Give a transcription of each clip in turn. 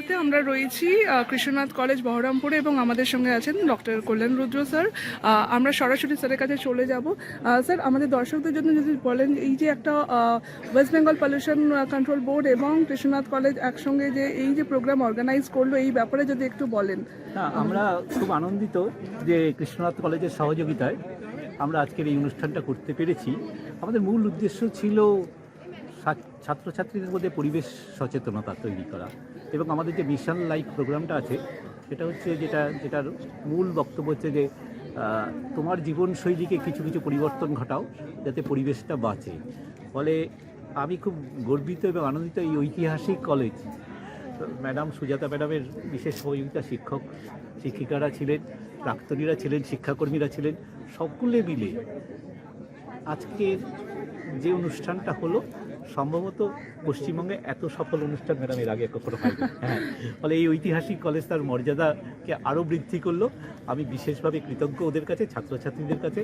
মুহূর্তে আমরা রয়েছি কৃষ্ণনাথ কলেজ, বহরমপুরে, এবং আমাদের সঙ্গে আছেন ডক্টর কল্যাণ রুদ্র স্যার। আমরা সরাসরি স্যারের কাছে চলে যাব। স্যার, আমাদের দর্শকদের জন্য যদি বলেন এই যে একটা West Bengal Pollution Control Board এবং কৃষ্ণনাথ কলেজ একসঙ্গে যে এই যে প্রোগ্রাম অর্গানাইজ করল, এই ব্যাপারে যদি একটু বলেন। আমরা খুব আনন্দিত যে কৃষ্ণনাথ কলেজের সহযোগিতায় আমরা আজকের এই অনুষ্ঠানটা করতে পেরেছি। আমাদের মূল উদ্দেশ্য ছিল ছাত্রছাত্রীদের মধ্যে পরিবেশ সচেতনতা তৈরি করা। এবং আমাদের যে মিশন লাইফ প্রোগ্রামটা আছে, সেটা হচ্ছে যেটা, যেটার মূল বক্তব্য হচ্ছে যে তোমার জীবনশৈলীকে কিছু কিছু পরিবর্তন ঘটাও যাতে পরিবেশটা বাঁচে। ফলে আমি খুব গর্বিত এবং আনন্দিত এই ঐতিহাসিক কলেজ ম্যাডাম সুজাতা ম্যাডামের বিশেষ সহযোগিতা শিক্ষক, শিক্ষিকারা ছিলেন, প্রাক্তনীরা ছিলেন, শিক্ষাকর্মীরা ছিলেন, সকলে মিলে আজকের যে অনুষ্ঠানটা হলো সম্ভবত পশ্চিমবঙ্গে এত সফল অনুষ্ঠান ম্যাডাম এর আগে কখনো হয়নি। হ্যাঁ ফলে এই ঐতিহাসিক কলেজ তার মর্যাদাকে আরও বৃদ্ধি করল। আমি বিশেষভাবে কৃতজ্ঞ ওদের কাছে ছাত্রছাত্রীদের কাছে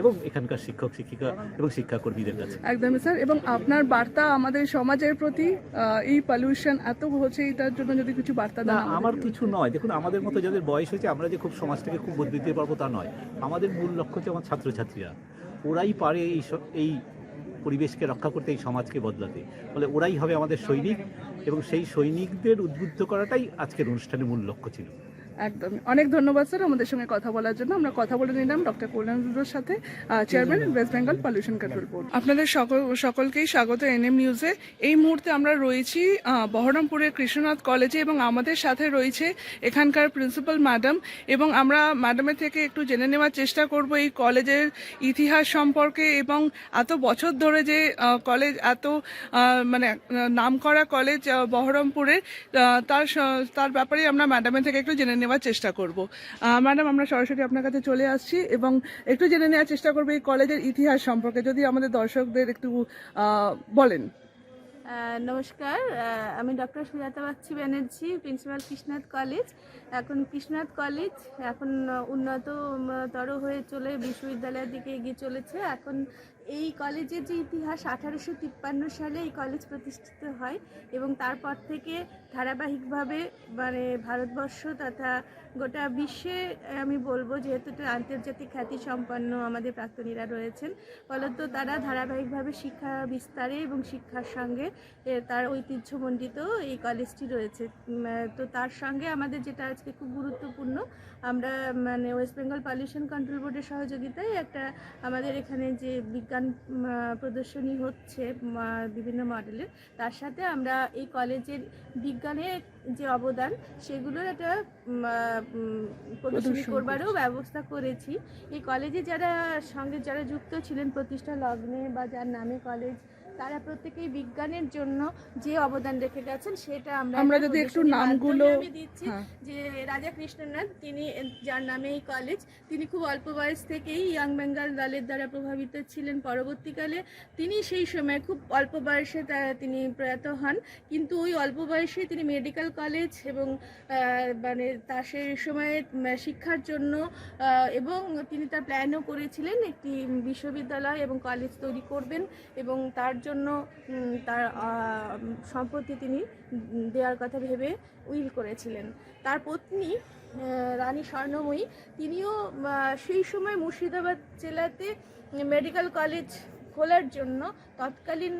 এবং এখানকার শিক্ষক শিক্ষিকা এবং শিক্ষাকর্মীদের কাছে। একদমই স্যার এবং আপনার বার্তা আমাদের সমাজের প্রতি এই পলিউশন এত হচ্ছে এটার জন্য যদি কিছু বার্তা না দেন আমার কিছু নয়। দেখুন আমাদের মতো যাদের বয়স হয়েছে আমরা যে খুব সমাজটাকে খুব বদলে দিতে পারব তা নয়। আমাদের মূল লক্ষ্য হচ্ছে আমার ছাত্রছাত্রীরা। ওরাই পারে এই এই পরিবেশকে রক্ষা করতে এই সমাজকে বদলাতে। ফলে ওরাই হবে আমাদের সৈনিক এবং সেই সৈনিকদের উদ্বুদ্ধ করাটাই আজকের অনুষ্ঠানের মূল লক্ষ্য ছিল। একদম অনেক ধন্যবাদ স্যার আমাদের সঙ্গে কথা বলার জন্য। আমরা কথা বলে নিলাম ডক্টর কল্যাণ সাথে chairman West Bengal Pollution Control Board আপনাদের সকল সকলকেই স্বাগত এনএম নিউজে। এই মুহূর্তে আমরা রয়েছি বহরমপুরের কৃষ্ণনাথ কলেজে এবং আমাদের সাথে রয়েছে এখানকার প্রিন্সিপাল ম্যাডাম এবং আমরা ম্যাডামের থেকে একটু জেনে নেওয়ার চেষ্টা করব এই কলেজের ইতিহাস সম্পর্কে এবং এত বছর ধরে যে কলেজ এত মানে নাম করা কলেজ বহরমপুরের তার তার ব্যাপারে আমরা ম্যাডামের থেকে একটু জেনে নেওয়ার চেষ্টা করব। ম্যাডাম, আমরা সরাসরি আপনার কাছে চলে আসছি এবং একটু জেনে নেওয়ার চেষ্টা করব এই কলেজের ইতিহাস সম্পর্কে। যদি আমাদের দর্শকদের একটু বলেন। নমস্কার। আমি doctor Sujata Bagchi Banerjee, principal Krishnath College. এখন কৃষ্ণনাথ কলেজ, এখন উন্নততর হয়ে চলে বিশ্ববিদ্যালয়ের দিকে এগিয়ে চলেছে। এখন এই কলেজের যে ইতিহাস আঠারোশো তিপ্পান্ন সালে এই কলেজ প্রতিষ্ঠিত হয় এবং তারপর থেকে ধারাবাহিকভাবে মানে ভারতবর্ষ তথা গোটা বিশ্বে আমি বলব যেহেতু আন্তর্জাতিক খ্যাতি সম্পন্ন আমাদের প্রাক্তনীরা রয়েছেন, ফলত তারা ধারাবাহিকভাবে শিক্ষা বিস্তারে এবং শিক্ষার সঙ্গে তার ঐতিহ্যমণ্ডিত এই কলেজটি রয়েছে। তো তার সঙ্গে আমাদের যেটা আজকে খুব গুরুত্বপূর্ণ, আমরা মানে ওয়েস্ট বেঙ্গল পলিউশন কন্ট্রোল বোর্ডের সহযোগিতায় একটা আমাদের এখানে যে বিজ্ঞান প্রদর্শনী হচ্ছে বিভিন্ন মডেলের, তার সাথে আমরা এই কলেজের বিজ্ঞানের যে অবদান সেগুলোর একটা প্রদর্শনী করবারও ব্যবস্থা করেছি। এই কলেজে যারা সঙ্গে যারা যুক্ত ছিলেন প্রতিষ্ঠা লগ্নে বা যার নামে কলেজ তারা প্রত্যেকেই বিজ্ঞানের জন্য যে অবদান রেখে গেছেন সেটা আমরা আমরা যদি একটু নামগুলো- আমি দিচ্ছি হ্যাঁ। যে রাজা কৃষ্ণনাথ তিনি যার নামে এই কলেজ তিনি খুব অল্প বয়স থেকেই ইয়াং বেঙ্গল দলের দ্বারা প্রভাবিত ছিলেন পরবর্তীকালে তিনি সেই সময় খুব অল্প বয়সে তা- তিনি প্রয়াত হন কিন্তু ওই অল্প বয়সে তিনি মেডিকেল কলেজ এবং মানে তার সেই সময়ে শিক্ষার জন্য এবং তিনি তার প্ল্যানও করেছিলেন একটি বিশ্ববিদ্যালয় এবং কলেজ তৈরি করবেন এবং তার জন্য উম, তার সম্পত্তি তিনি দেওয়ার কথা ভেবে উইল করেছিলেন। তার পত্নী রানী স্বর্ণময়ী তিনিও সেই সময় মুর্শিদাবাদ জেলাতে মেডিকেল কলেজ খোলার জন্য তৎকালীন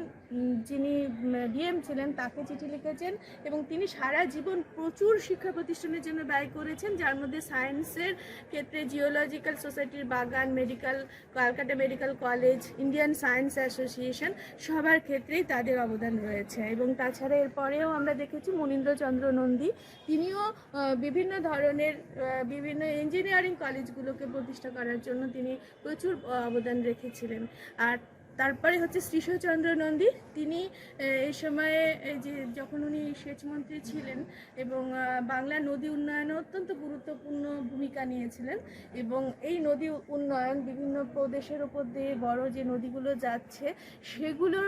যিনি ডিএম ছিলেন, তাকে চিঠি লিখেছেন এবং তিনি সারা জীবন প্রচুর শিক্ষা প্রতিষ্ঠানের জন্য ব্যয় করেছেন, যার মধ্যে সায়েন্সের ক্ষেত্রে জিওলজিক্যাল সোসাইটির বাগান, medical Calcutta Medical College, Indian Science Association, সবার ক্ষেত্রেই তাদের অবদান রয়েছে। এবং তাছাড়া এরপরেও আমরা দেখেছি মনীন্দ্রচন্দ্র নন্দী, তিনিও বিভিন্ন ধরনের বিভিন্ন ইঞ্জিনিয়ারিং কলেজগুলোকে প্রতিষ্ঠা করার জন্য তিনি প্রচুর অবদান রেখেছিলেন। আর তারপরে হচ্ছে শ্রীশচন্দ্র নন্দী, তিনি এই সময়ে যে যখন উনি সেচমন্ত্রী ছিলেন এবং বাংলা নদী উন্নয়নে অত্যন্ত গুরুত্বপূর্ণ ভূমিকা নিয়েছিলেন এবং এই নদী উন্নয়ন বিভিন্ন প্রদেশের ওপর দিয়ে বড় যে নদীগুলো যাচ্ছে, সেগুলো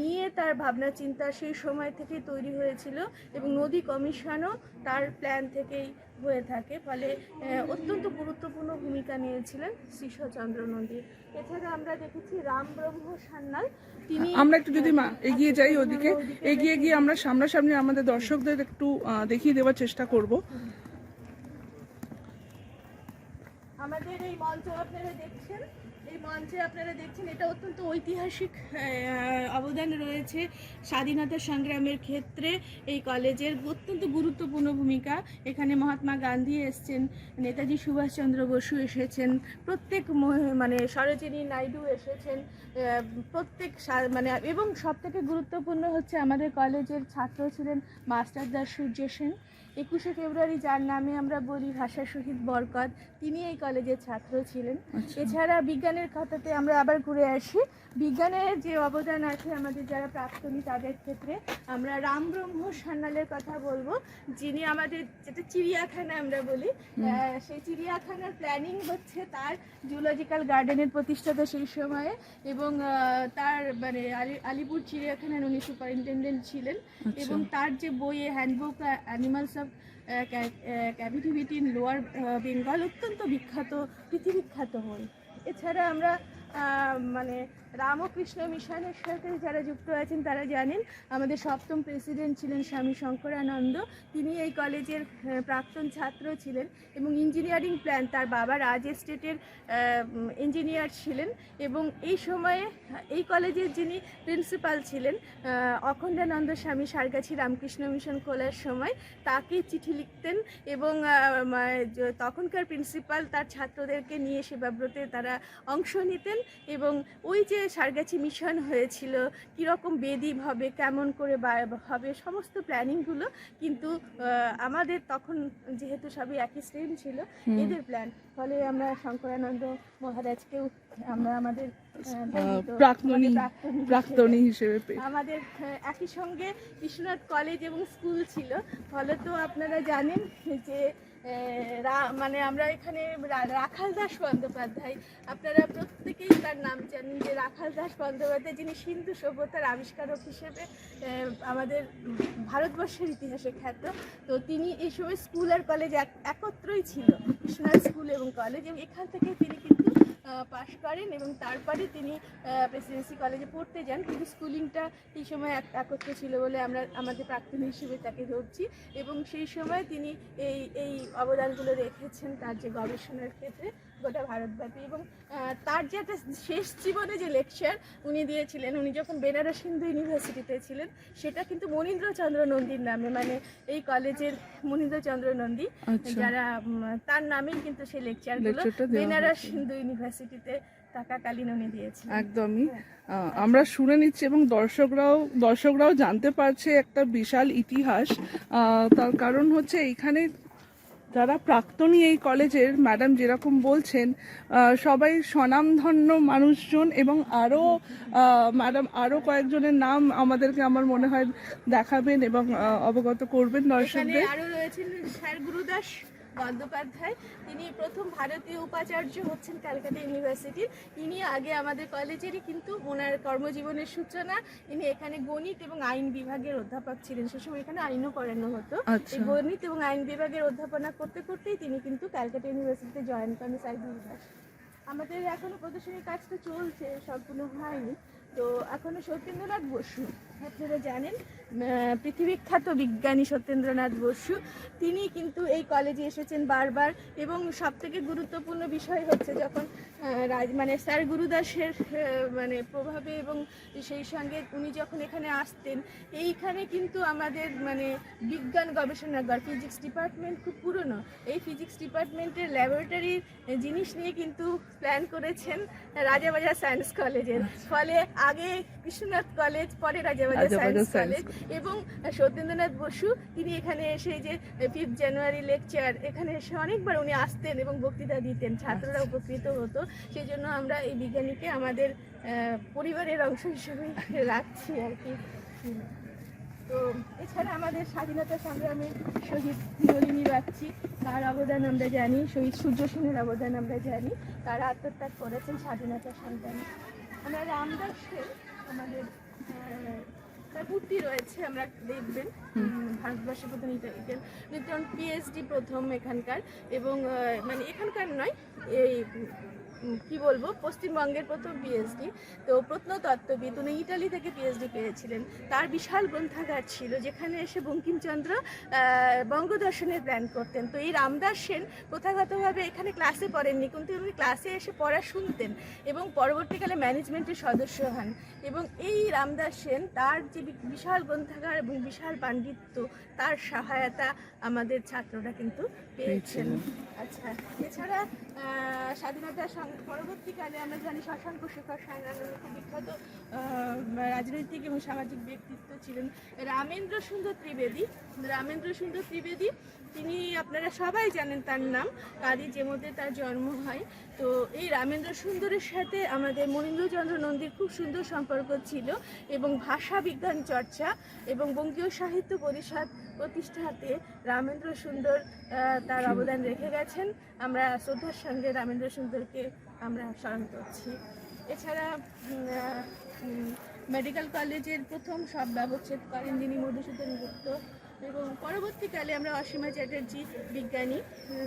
নিয়ে তার ভাবনা চিন্তা সেই সময় থেকেই তৈরি হয়েছিল এবং নদী কমিশনও তার প্ল্যান থেকেই হয়ে থাকে। ফলে অত্যন্ত গুরুত্বপূর্ণ ভূমিকা নিয়েছিলেন শ্রীশচন্দ্র নন্দী। এছাড়া আমরা দেখেছি রাম ব্রহ্ম সান্যাল। তিনি আমরা একটু যদি মা- এগিয়ে যাই ওদিকে এগিয়ে গিয়ে আমরা সামনাসামনি আমাদের দর্শকদের একটু দেখিয়ে দেওয়ার চেষ্টা করব। আমাদের এই মঞ্চ আপনারা দেখছেন। মঞ্চে আপনারা দেখছেন, এটা অত্যন্ত ঐতিহাসিক অবদান রয়েছে স্বাধীনতা সংগ্রামের ক্ষেত্রে এই কলেজের অত্যন্ত গুরুত্বপূর্ণ ভূমিকা। এখানে মহাত্মা গান্ধী এসেছেন, নেতাজি সুভাষচন্দ্র বসু এসেছেন, প্রত্যেক মানে সরোজিনী নাইডু এসেছেন প্রত্যেক মানে এবং সব থেকে গুরুত্বপূর্ণ হচ্ছে আমাদের কলেজের ছাত্র ছিলেন মাস্টার দাস সূর্য সেন। একুশে ফেব্রুয়ারি যার নামে আমরা বলি ভাষা শহীদ বরকত তিনি এই কলেজের ছাত্র ছিলেন। এছাড়া বিজ্ঞানের খাতাতে আমরা আবার ঘুরে আসি। বিজ্ঞানের যে অবদান আছে আমাদের যারা প্রাক্তনী তাদের ক্ষেত্রে আমরা রাম ব্রহ্ম সান্যালের কথা বলব। যিনি আমাদের যেটা চিড়িয়াখানা আমরা বলি। সেই চিড়িয়াখানার প্ল্যানিং হচ্ছে তার জুলজিক্যাল গার্ডেনের প্রতিষ্ঠাতা সেই সময়ে এবং তার মানে আলি- আলিপুর চিড়িয়াখানার উনি সুপারিনটেন্ডেন্ট ছিলেন। এবং তার যে বইয়ে handbook animals of captivity in lower Bengal অত্যন্ত বিখ্যাত পৃথিবী বিখ্যাত বই এছাড়া আমরা মানে রামকৃষ্ণ মিশনের সাথে যারা যুক্ত আছেন তারা জানেন, আমাদের সপ্তম প্রেসিডেন্ট ছিলেন স্বামী শঙ্করানন্দ। তিনি এই কলেজের প্রাক্তন ছাত্র ছিলেন এবং ইঞ্জিনিয়ারিং প্ল্যান তার বাবা রাজ এস্টেটের ইঞ্জিনিয়ার ছিলেন এবং এই সময়ে এই কলেজের যিনি প্রিন্সিপাল ছিলেন অখণ্ডানন্দ স্বামী সারগাছি রামকৃষ্ণ মিশন খোলার সময় তাকে চিঠি লিখতেন এবং তখনকার প্রিন্সিপাল তার ছাত্রদেরকে নিয়ে সেবাব্রতে তারা অংশ নিতেন। এবং ওই যে সারগাছি মিশন হয়েছিল কীরকম বেদি হবে কেমন করে হবে সমস্ত প্ল্যানিংগুলো কিন্তু আমাদের তখন যেহেতু সবই একই স্ট্রিম ছিল এদের প্ল্যান ফলে আমরা শঙ্করানন্দ মহারাজকেও আমরা আমাদের প্রাক্তনী প্রাক্তনী প্রাক্তনী হিসেবে আমাদের একই সঙ্গে বিশ্বনাথ কলেজ এবং স্কুল ছিল। ফলে তো আপনারা জানেন যে মানে আমরা এখানে রাখাল দাস বন্দ্যোপাধ্যায়। আপনারা প্রত্যেকেই তার নাম জানেন যে রাখাল দাস বন্দ্যোপাধ্যায়, যিনি সিন্ধু সভ্যতার আবিষ্কারক হিসেবে আমাদের ভারতবর্ষের ইতিহাসে খ্যাত। তো তিনি এই সময় স্কুল আর কলেজ এক- একত্রই ছিল। স্কুল এবং কলেজ এবং এখান থেকে তিনি কিন্তু পাশ করেন এবং তারপরে তিনি প্রেসিডেন্সি কলেজে পড়তে যান। কিন্তু স্কুলিংটা এই সময় এক- একত্র ছিল বলে আমরা, আমাদের প্রাক্তন হিসেবে তাকে ধরছি এবং সেই সময় তিনি এই এই অবদানগুলো রেখেছেন তার যে গবেষণার ক্ষেত্রে। গোটা ভারতব্যাপী এবং তার যে একটা শেষ জীবনে যে লেকচার উনি দিয়েছিলেন উনি যখন বেনারস হিন্দু ইউনিভার্সিটিতে ছিলেন সেটা কিন্তু মনীন্দ্রচন্দ্র নন্দীর নামে মানে এই কলেজের মনীন্দ্রচন্দ্র নন্দী আচ্ছা। যারা তার নামেই কিন্তু সেই লেকচারগুলো বেনারস হিন্দু ইউনিভার্সিটিতে থাকাকালীন উনি দিয়েছিলেন। একদমই। আমরা শুনে নিচ্ছি এবং দর্শকরাও দর্শকরাও জানতে পারছে একটা বিশাল ইতিহাস। তার কারণ হচ্ছে এইখানে যারা প্রাক্তনী এই কলেজের ম্যাডাম যেরকম বলছেন সবাই স্বনামধন্য মানুষজন এবং আরও ম্যাডাম আরও কয়েকজনের নাম আমাদেরকে আমার মনে হয় দেখাবেন এবং অবগত করবেন দর্শকদের। আরও রয়েছেন স্যার গুরুদাস। বন্দ্যোপাধ্যায়। তিনি প্রথম ভারতীয় উপাচার্য হচ্ছেন ক্যালকাটা ইউনিভার্সিটির ইনি আগে আমাদের কলেজেরই কিন্তু ওনার কর্মজীবনের সূচনা। ইনি এখানে গণিত এবং আইন বিভাগের অধ্যাপক ছিলেন। সে সময় এখানে আইনও পড়ানো হতো। আচ্ছা। এই গণিত এবং আইন বিভাগের অধ্যাপনা করতে করতেই তিনি কিন্তু ক্যালকাটা ইউনিভার্সিটিতে জয়েন করেন গুরুদাস আমাদের এখনও প্রদর্শনীর কাজটা চলছে সম্পূর্ণ হয়নি। তো এখনও সত্যেন্দ্রনাথ বসু আপনারা জানেন পৃথিবীখ্যাত বিজ্ঞানী সত্যেন্দ্রনাথ বসু, তিনি কিন্তু এই কলেজে এসেছেন বারবার এবং সব থেকে গুরুত্বপূর্ণ বিষয় হচ্ছে যখন রাজ মানে স্যার গুরুদাসের মানে প্রভাবে এবং সেই সঙ্গে উনি যখন এখানে আসতেন, এইখানে কিন্তু আমাদের মানে বিজ্ঞান গবেষণাগার ফিজিক্স ডিপার্টমেন্ট খুব পুরনো। এই ফিজিক্স ডিপার্টমেন্টের ল্যাবরেটরির জিনিস নিয়ে কিন্তু প্ল্যান করেছেন রাজাবাজার সায়েন্স কলেজের ফলে আগে বিশ্বনাথ কলেজ পরে রাজাবাজার সায়েন্স কলেজ এবং সত্যেন্দ্রনাথ বসু তিনি এখানে এসে যে ফিফথ জানুয়ারি লেকচার এখানে এসে অনেকবার উনি আসতেন এবং বক্তৃতা দিতেন ছাত্ররা উপকৃত হতো। সেই জন্য আমরা এই বিজ্ঞানীকে আমাদের পরিবারের অংশ হিসেবে রাখছি আর কি। তো এছাড়া আমাদের স্বাধীনতা সংগ্রামে শহীদ নলিনী বাগচি তার অবদান আমরা জানি শহীদ সূর্য সেনের অবদান আমরা জানি। তারা আত্মত্যাগ করেছেন স্বাধীনতা সংগ্রামে। আমরা রামদাসকে আমাদের তার রয়েছে আমরা দেখবেন। উম, ভারতবর্ষের প্রথম ইটালিয়ান নিউটন পিএইচডি প্রথম এখানকার এবং মানে এখানকার নয় এই কি বলব, পশ্চিমবঙ্গের প্রথম পিএইচডি তো প্রত্নতত্ত্ববিদ, উনি ইটালি থেকে পিএইচডি পেয়েছিলেন। তার বিশাল গ্রন্থাগার ছিল, যেখানে এসে বঙ্কিমচন্দ্র বঙ্গদর্শনের প্ল্যান করতেন। তো এই রামদাস সেন প্রথাগতভাবে এখানে ক্লাসে পড়েননি, কিন্তু উনি ক্লাসে এসে পড়া শুনতেন এবং পরবর্তীকালে ম্যানেজমেন্টের সদস্য হন। এবং এই রামদাস সেন, তার যে বিশাল গ্রন্থাগার এবং বিশাল পাণ্ডিত্য, তার সহায়তা আমাদের ছাত্ররা কিন্তু পেয়েছেন। আচ্ছা এছাড়া স্বাধীনতার পরবর্তীকালে আমরা জানি শশাঙ্ক শেখর খুব বিখ্যাত রাজনৈতিক এবং সামাজিক ব্যক্তিত্ব ছিলেন রামেন্দ্র সুন্দর ত্রিবেদী। রামেন্দ্র সুন্দর ত্রিবেদী, তিনি আপনারা সবাই জানেন তার নাম, কাজী যে মধ্যে তার জন্ম হয়। তো এই রামেন্দ্র সুন্দরের সাথে আমাদের মনীন্দ্রচন্দ্র নন্দীর খুব সুন্দর সম্পর্ক ছিল এবং ভাষা বিজ্ঞান চর্চা এবং বঙ্গীয় সাহিত্য পরিষদ প্রতিষ্ঠাতে রামেন্দ্র সুন্দর তার অবদান রেখে গেছেন। আমরা শ্রদ্ধার সঙ্গে রামেন্দ্র সুন্দরকে আমরা স্মরণ করছি। এছাড়া মেডিকেল কলেজের প্রথম সব ব্যবচ্ছেদ করেন যিনি মধুসূদন গুপ্ত। এবং পরবর্তীকালে আমরা অসীমা চ্যাটার্জি বিজ্ঞানী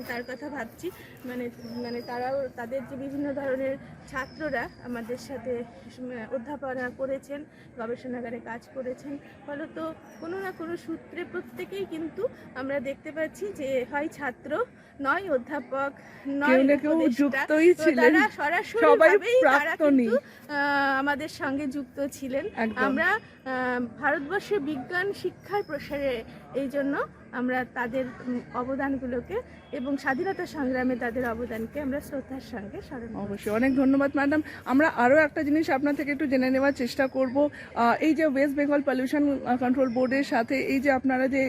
তার কথা ভাবছি। মানে মানে তারাও, তাদের যে বিভিন্ন ধরনের ছাত্ররা আমাদের সাথে অধ্যাপনা করেছেন গবেষণাগারে কাজ করেছেন। ফলত কোনো না কোনো সূত্রে প্রত্যেকেই কিন্তু আমরা দেখতে পাচ্ছি যে হয় ছাত্র নয় অধ্যাপক নয়। যুক্তই ছিলেন। তারা সরাসরি তারা কিন্তু আমাদের সঙ্গে যুক্ত ছিলেন। আমরা ভারতবর্ষে বিজ্ঞান শিক্ষার প্রসারে এই জন্য আমরা তাদের অবদানগুলোকে এবং স্বাধীনতা সংগ্রামে তাদের অবদানকে আমরা শ্রদ্ধার সঙ্গে স্মরণ অবশ্যই অনেক ধন্যবাদ ম্যাডাম আমরা আরও একটা জিনিস আপনার থেকে একটু জেনে নেওয়ার চেষ্টা করব। এই যে ওয়েস্ট বেঙ্গল পলিউশন কন্ট্রোল বোর্ডের সাথে এই যে আপনারা যে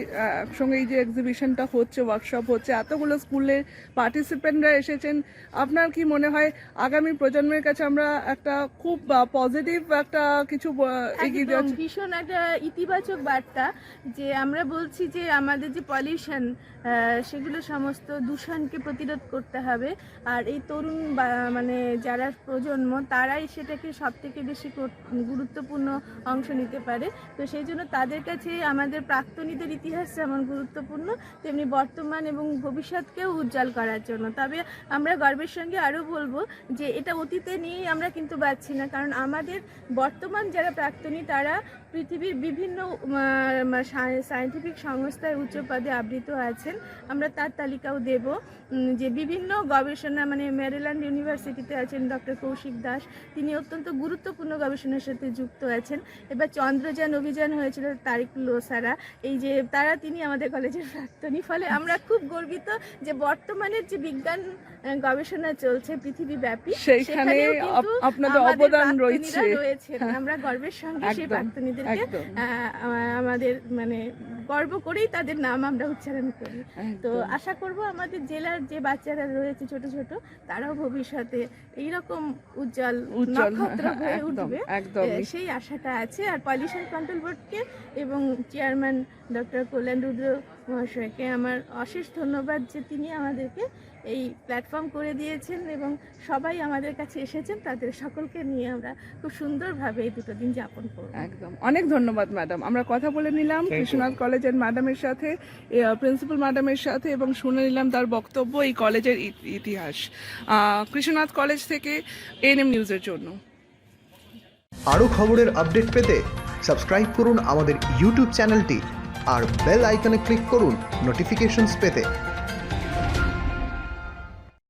একসঙ্গে এই যে এক্সিবিশনটা হচ্ছে ওয়ার্কশপ হচ্ছে এতগুলো স্কুলের পার্টিসিপেন্টরা এসেছেন। আপনার কি মনে হয় আগামী প্রজন্মের কাছে আমরা একটা খুব পজিটিভ একটা কিছু এগিয়ে দেওয়া ভীষণ একটা ইতিবাচক বার্তা যে আমরা বলছি যে আমাদের যে পলিউশন সেগুলো সমস্ত দূষণকে প্রতিরোধ করতে হবে। আর এই তরুণ মানে যারা প্রজন্ম, তারাই সেটাকে সব থেকে বেশি গুরুত্বপূর্ণ অংশ নিতে পারে। তো সেই জন্য তাদের কাছে আমাদের প্রাক্তনীদের ইতিহাস যেমন গুরুত্বপূর্ণ, তেমনি বর্তমান এবং ভবিষ্যৎকেও উজ্জ্বল করার জন্য। তবে আমরা গর্বের সঙ্গে আরও বলব যে এটা অতীতে নিয়েই আমরা কিন্তু বাঁচছি না। কারণ আমাদের বর্তমান যারা প্রাক্তনী, তারা পৃথিবীর বিভিন্ন সায়েন্টিফিক সংস্থায় উচ্চ পদে আবৃত আছেন। আমরা তার তালিকাও দেব যে বিভিন্ন গবেষণা মানে ম্যারিল্যান্ড ইউনিভার্সিটিতে আছেন ডক্টর কৌশিক দাস। তিনি অত্যন্ত গুরুত্বপূর্ণ গবেষণার সাথে যুক্ত আছেন। এবার চন্দ্রযান অভিযান হয়েছিল তারিক লোসারা। এই যে তারা তিনি আমাদের কলেজের প্রাক্তনী। ফলে আমরা খুব গর্বিত যে বর্তমানের যে বিজ্ঞান গবেষণা চলছে পৃথিবীব্যাপী সেখানেও আপনাদের অবদান রয়েছে। হ্যাঁ। আমরা গর্বের সঙ্গে সেই একদম, আ- আমাদের মানে গর্ব করেই তাদের নাম আমরা উচ্চারণ করি। তো আশা করব আমাদের জেলার যে বাচ্চারা রয়েছে ছোট ছোট তারাও ভবিষ্যতে এইরকম উজ্জ্বল উজ্জ্বল, নক্ষত্র হ্যাঁ, হয়ে উঠবে সেই আশাটা আছে। আর পলিউশন কন্ট্রোল বোর্ডকে এবং চেয়ারম্যান ডক্টর কল্যাণ রুদ্র মহাশয়কে আমার অশেষ ধন্যবাদ যে তিনি আমাদেরকে এই প্ল্যাটফর্ম করে দিয়েছেন এবং সবাই আমাদের কাছে এসেছেন তাদের সকলকে নিয়ে আমরা খুব সুন্দরভাবে এই দুটো দিন যাপন করব। একদম। অনেক ধন্যবাদ ম্যাডাম আমরা কথা বলে নিলাম কৃষ্ণনাথ কলেজের ম্যাডামের সাথে প্রিন্সিপাল ম্যাডামের সাথে এবং শুনে নিলাম তার বক্তব্য এই কলেজের ইত- ইতিহাস। কৃষ্ণনাথ কলেজ থেকে এনএম নিউজের জন্য। আরও খবরের আপডেট পেতে সাবস্ক্রাইব করুন আমাদের ইউটিউব চ্যানেলটি আর বেল আইকনে ক্লিক করুন নোটিফিকেশনস পেতে।